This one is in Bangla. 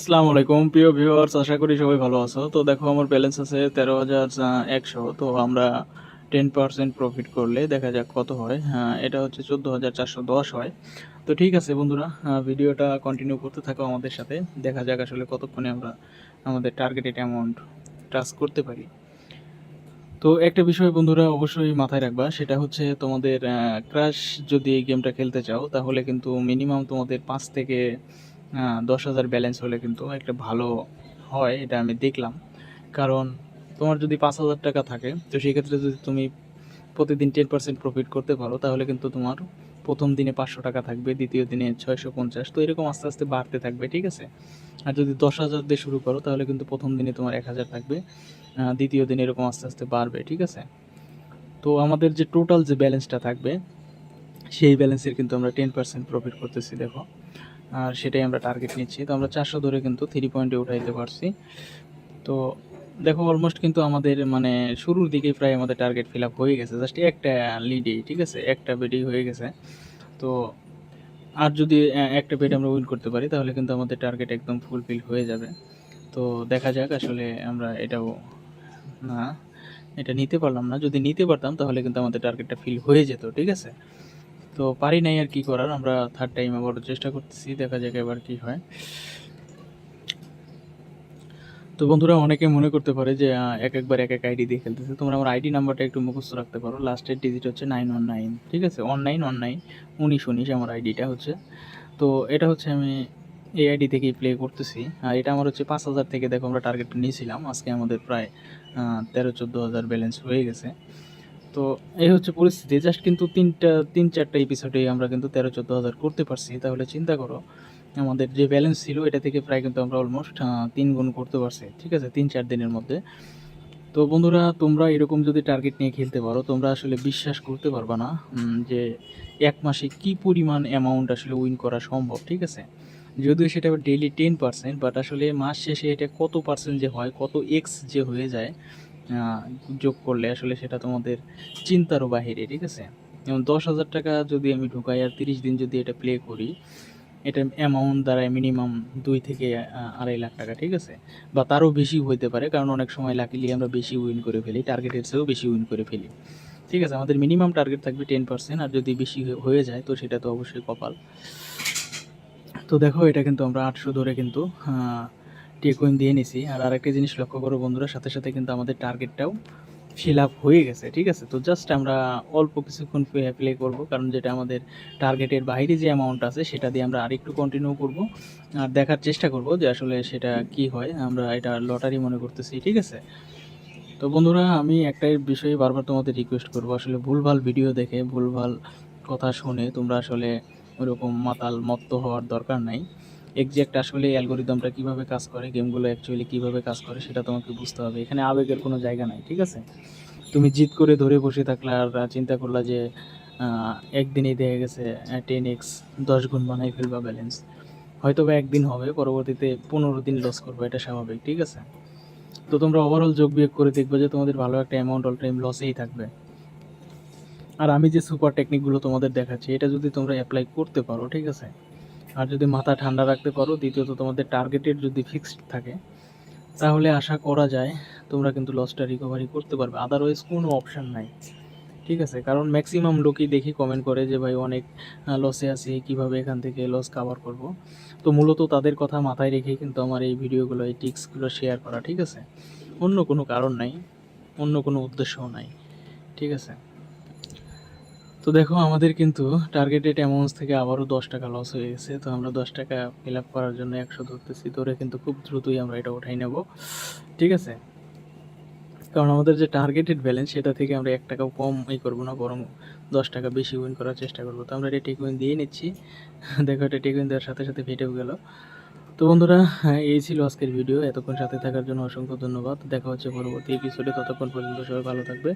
আসসালামু আলাইকুম প্রিয় ভিউয়ার্স আশা করি সবাই ভালো আছো। তো দেখো আমার ব্যালেন্স আছে তেরো হাজার একশো। তো আমরা টেন পার্সেন্ট প্রফিট করলে দেখা যাক কত হয়। হ্যাঁ, এটা হচ্ছে চোদ্দ হাজার চারশো দশ হয়। তো ঠিক আছে বন্ধুরা ভিডিওটা কন্টিনিউ করতে থাকো আমাদের সাথে। দেখা যাক আসলে কতক্ষণে আমরা আমাদের টার্গেটেড অ্যামাউন্ট টাচ করতে পারি। তো একটা বিষয় বন্ধুরা অবশ্যই মাথায় রাখবা সেটা হচ্ছে তোমাদের ক্রাশ যদি এই গেমটা খেলতে চাও তাহলে কিন্তু মিনিমাম তোমাদের পাঁচ থেকে দশ হাজার ব্যালেন্স হলে কিন্তু একটা ভালো হয়, এটা আমি দেখলাম। কারণ তোমার যদি পাঁচ হাজার টাকা থাকে, তো সেক্ষেত্রে যদি তুমি প্রতিদিন টেন পার্সেন্ট প্রফিট করতে পারো, তাহলে কিন্তু তোমার প্রথম দিনে পাঁচশো টাকা থাকবে, দ্বিতীয় দিনে ছয়শো পঞ্চাশ। তো এরকম আস্তে আস্তে বাড়তে থাকবে, ঠিক আছে? আর যদি দশ হাজার দিয়ে শুরু করো, তাহলে কিন্তু প্রথম দিনে তোমার এক হাজার থাকবে দ্বিতীয় দিনে এরকম আস্তে আস্তে বাড়বে, ঠিক আছে? তো আমাদের যে টোটাল যে ব্যালেন্সটা থাকবে, সেই ব্যালেন্সের কিন্তু আমরা টেন পার্সেন্ট প্রফিট করতেছি, দেখো। আর সেটাই আমরা টার্গেট নিচ্ছি। তো আমরা চারশো ধরে কিন্তু থ্রি পয়েন্টে উঠাইতে পারছি। তো দেখো অলমোস্ট কিন্তু আমাদের মানে শুরুর দিকেই প্রায় আমাদের টার্গেট ফিল আপ হয়ে গেছে। জাস্ট একটা লিডেই ঠিক আছে? একটা বেডেই হয়ে গেছে। তো আর যদি একটা বেড আমরা উইন করতে পারি, তাহলে কিন্তু আমাদের টার্গেট একদম ফুলফিল হয়ে যাবে। তো দেখা যাক আসলে আমরা এটাও, না, এটা নিতে পারলাম না। যদি নিতে পারতাম, তাহলে কিন্তু আমাদের টার্গেটটা ফিল হয়ে যেত, ঠিক আছে? তো পারি নাই আর কি করার। আমরা থার্ড টাইম আবার চেষ্টা করতেছি, দেখা যাক এবার কি হয়। তো বন্ধুরা, অনেকে মনে করতে পারে যে এক একবার এক এক আইডি দিয়ে খেলতেছে। তোমরা আমার আইডি নাম্বারটা একটু মুখস্থ রাখতে পারো। লাস্টের ডিজিট হচ্ছে নাইন ওয়ান নাইন ঠিক আছে? ওয়ান নাইন ওয়ান নাইন উনিশ উনিশ আমার আইডিটা হচ্ছে। তো এটা হচ্ছে আমি এই আইডি থেকেই প্লে করতেছি। আর এটা আমার হচ্ছে পাঁচ হাজার থেকে, দেখো আমরা টার্গেটটা নিয়েছিলাম। আজকে আমাদের প্রায় তেরো চোদ্দ হাজার ব্যালেন্স হয়ে গেছে। তো এই হচ্ছে পরিস্থিতি। জাস্ট কিন্তু তিনটা, তিন চারটা এপিসোডে আমরা কিন্তু তেরো, চোদ্দ হাজার করতে পারছি। তাহলে চিন্তা করো, আমাদের যে ব্যালেন্স ছিল, এটা থেকে প্রায় কিন্তু আমরা অলমোস্ট তিন গুণ করতে পারছি। ঠিক আছে? তিন, চার দিনের মধ্যে। তো বন্ধুরা, তোমরা এরকম যদি টার্গেট নিয়ে খেলতে পারো, তোমরা আসলে বিশ্বাস করতে পারবা না যে এক মাসে কি পরিমাণ অ্যামাউন্ট আসলে উইন করা সম্ভব, ঠিক আছে? যদিও সেটা ডেইলি টেন পার্সেন্ট বাট আসলে মাস শেষে এটা কত পার্সেন্ট যে হয়, কত এক্স যে হয়ে যায় যোগ করলে আসলে সেটা তোমাদের চিন্তারও বাহিরে, ঠিক আছে? যেমন দশ হাজার টাকা যদি আমি ঢুকাই আর তিরিশ দিন যদি এটা প্লে করি, এটা অ্যামাউন্ট দাঁড়ায় মিনিমাম দুই থেকে আড়াই লাখ টাকা, ঠিক আছে? বা তারও বেশি হইতে পারে, কারণ অনেক সময় লাকিলি আমরা বেশি উইন করে ফেলি টার্গেটের চেয়েও বেশি উইন করে ফেলি। ঠিক আছে? আমাদের মিনিমাম টার্গেট থাকবে টেন পার্সেন্ট আর যদি বেশি হয়ে যায়, তো সেটা তো অবশ্যই কপাল। তো দেখো, এটা কিন্তু আমরা আটশো ধরে কিন্তু টেকুইন দিয়ে নিছি। আর আরেকটা জিনিস লক্ষ্য করো বন্ধুরা, সাথে সাথে কিন্তু আমাদের টার্গেটটাও ফিল আপ হয়ে গেছে, ঠিক আছে? তো জাস্ট আমরা অল্প কিছুক্ষণ প্লে করব, কারণ যেটা আমাদের টার্গেটের বাইরে যে অ্যামাউন্ট আছে, সেটা দিয়ে আমরা আরেকটু কন্টিনিউ করব। আর দেখার চেষ্টা করব যে আসলে সেটা কি হয়, আমরা এটা লটারি মনে করতেছি, ঠিক আছে? তো বন্ধুরা, আমি একটাই বিষয়ে বারবার তোমাদের রিকোয়েস্ট করব, আসলে ভুলভাল ভিডিও দেখে, ভুলভাল কথা শুনে তোমরা আসলে ওরকম মাতাল মত্ত হওয়ার দরকার নাই। এক্সাক্ট আসলে অ্যালগোরিদমটা কীভাবে কাজ করে, গেমগুলো অ্যাকচুয়ালি কীভাবে কাজ করে, সেটা তোমাকে বুঝতে হবে। এখানে আবেগের কোনো জায়গা নাই, ঠিক আছে? তুমি জিত করে ধরে বসে থাকলে আর চিন্তা করলা যে একদিনেই দেখা গেছে টেন এক্স দশ গুণ বানাই ফেলবা ব্যালেন্স হয়তো বা একদিন হবে, পরবর্তীতে পনেরো দিন লস করবে, এটা স্বাভাবিক, ঠিক আছে? তো তোমরা ওভারঅল যোগ বিয়োগ করে দেখবে যে তোমাদের ভালো একটা অ্যামাউন্ট অল টাইম লসেই থাকবে। আর আমি যে সুপার টেকনিকগুলো তোমাদের দেখাচ্ছি, এটা যদি তোমরা অ্যাপ্লাই করতে পারো, ঠিক আছে? আর যদি মাথা ঠান্ডা রাখতে পারো, দ্বিতীয়ত তোমাদের টার্গেটের যদি ফিক্সড থাকে, তাহলে আশা করা যায় তোমরা কিন্তু লসটা রিকভারি করতে পারবে। আদারওয়াইজ কোনো অপশান নাই। ঠিক আছে? কারণ ম্যাক্সিমাম লোকই দেখি কমেন্ট করে যে, ভাই, অনেক লসে আছি, কীভাবে এখান থেকে লস কাভার করব? তো মূলত তাদের কথা মাথায় রেখেই কিন্তু আমার এই ভিডিওগুলো, এই টিক্সগুলো শেয়ার করা, ঠিক আছে? অন্য কোনো কারণ নাই, অন্য কোনো উদ্দেশ্যও নাই। ঠিক আছে? তো দেখো আমাদের কিন্তু টার্গেটেড অ্যামাউন্টস থেকে আবারও দশ টাকা লস হয়ে গেছে। তো আমরা দশ টাকা ফিল আপ করার জন্য একশো ধরতেছি। ধরে কিন্তু খুব দ্রুতই আমরা এটা উঠাই নেব। ঠিক আছে? কারণ আমাদের যে টার্গেটেড ব্যালেন্স সেটা থেকে আমরা এক টাকাও কম ই করব না বরং দশ টাকা বেশি উইন করার চেষ্টা করব। তো আমরা এটা টেকুইন দিয়ে নিচ্ছি। দেখো এটা টেকুইন দেওয়ার সাথে সাথে ফেটেও গেল। তো বন্ধুরা হ্যাঁ, এই ছিল আজকের ভিডিও এতক্ষণ সাথে থাকার জন্য অসংখ্য ধন্যবাদ। দেখা হচ্ছে পরবর্তী এপিসোডে ততক্ষণ পর্যন্ত সবাই ভালো থাকবে।